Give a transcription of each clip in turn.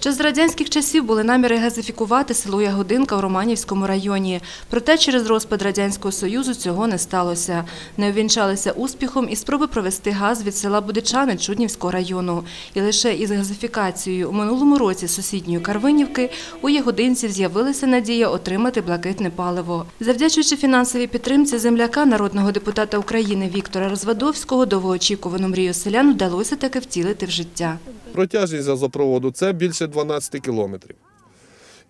Ще з радянських часів були наміри газифікувати село Ягодинка у Романівському районі. Проте через розпад Радянського Союзу цього не сталося. Не увінчалися успіхом і спроби провести газ від села Будичани Чуднівського району. І лише із газифікацією у минулому році сусідньої Карвинівки у Ягодинців з'явилася надія отримати блакитне паливо. Завдячуючи фінансовій підтримці земляка народного депутата України Віктора Розвадовського, довгоочікувану мрію селян вдалося таки втілити в життя. Протяжність газопроводу це більше 12 кілометрів.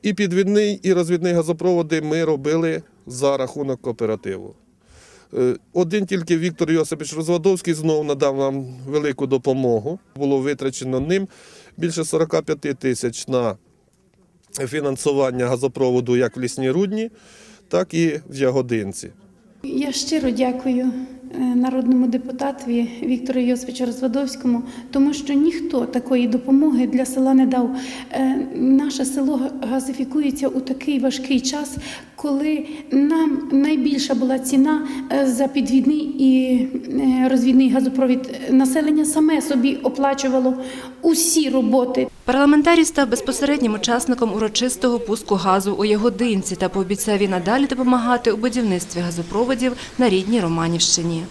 І підвідний, і розвідний газопроводи ми робили за рахунок кооперативу. Е, Один тільки Віктор Йосипович Розвадовський знову надав нам велику допомогу. Було витрачено ним більше 45 тисяч на фінансування газопроводу як в Лісній Рудні, так і в Ягодинці. Я щиро дякую народному депутатові Віктору Йосифовичу Розвадовському, тому що ніхто такої допомоги для села не дав. Е, Наше село газифікується у такий важкий час, коли нам найбільша була ціна е, за підвідний і е, розвідний газопровід. Населення саме собі оплачувало усі роботи. Парламентарій став безпосереднім учасником урочистого пуску газу у Ягодинці та пообіцяв і надалі допомагати у будівництві газопроводів на рідній Романівщині.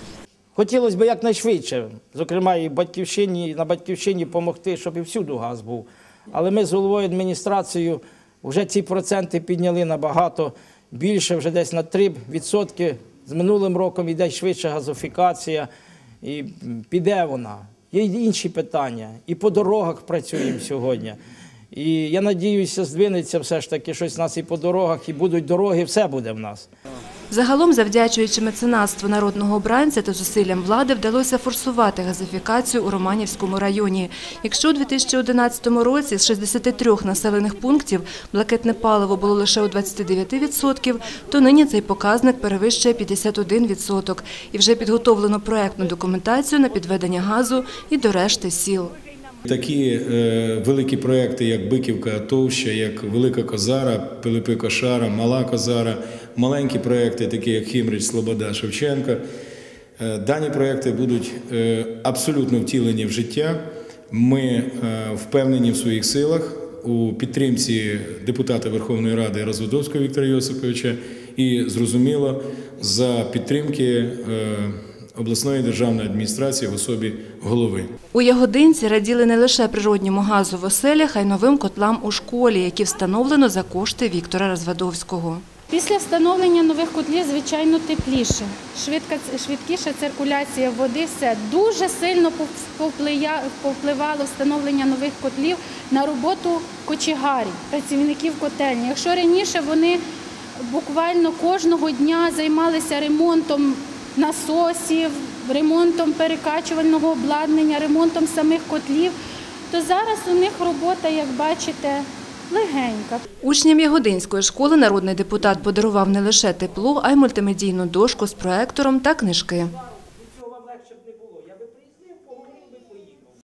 Хотілося б якнайшвидше, зокрема, і батьківщині, і на батьківщині допомогти, щоб і всюди газ був. Але ми з головою адміністрацією вже ці проценти підняли набагато більше, вже десь на 3%. З минулим роком йде швидше газофікація, і піде вона. Є інші питання. І по дорогах працюємо сьогодні. І я надіюся, здвинеться все ж таки щось в нас і по дорогах, і будуть дороги, все буде в нас. Загалом, завдячуючи меценатству народного обранця та зусиллям влади, вдалося форсувати газифікацію у Романівському районі. Якщо у 2011 році з 63 населених пунктів блакитне паливо було лише у 29%, то нині цей показник перевищує 51%. І вже підготовлено проектну документацію на підведення газу і до решти сіл. Такі е, великі проекти, як Биківка Товща, як Велика Козара, Пилипи Кошара, Мала Козара, маленькі проекти, такі як Хімрич, Слобода, Шевченка. Е, дані проекти будуть е, абсолютно втілені в життя. Ми е, впевнені в своїх силах у підтримці депутата Верховної Ради Розводовського Віктора Йосиповича і зрозуміло за підтримки е, обласної державної адміністрації в особі голови. У Ягодинці раділи не лише природньому газу в оселях, а й новим котлам у школі, які встановлено за кошти Віктора Розвадовського. Після встановлення нових котлів, звичайно, тепліше. Швидка, швидкіша циркуляція води, все дуже сильно повплия- повпливало встановлення нових котлів на роботу кочегарів, працівників котельні. Якщо раніше вони буквально кожного дня займалися ремонтом насосів, ремонтом перекачувального обладнання, ремонтом самих котлів, то зараз у них робота, як бачите, легенька. Учням Ягодинської школи народний депутат подарував не лише тепло, а й мультимедійну дошку з проектором та книжки.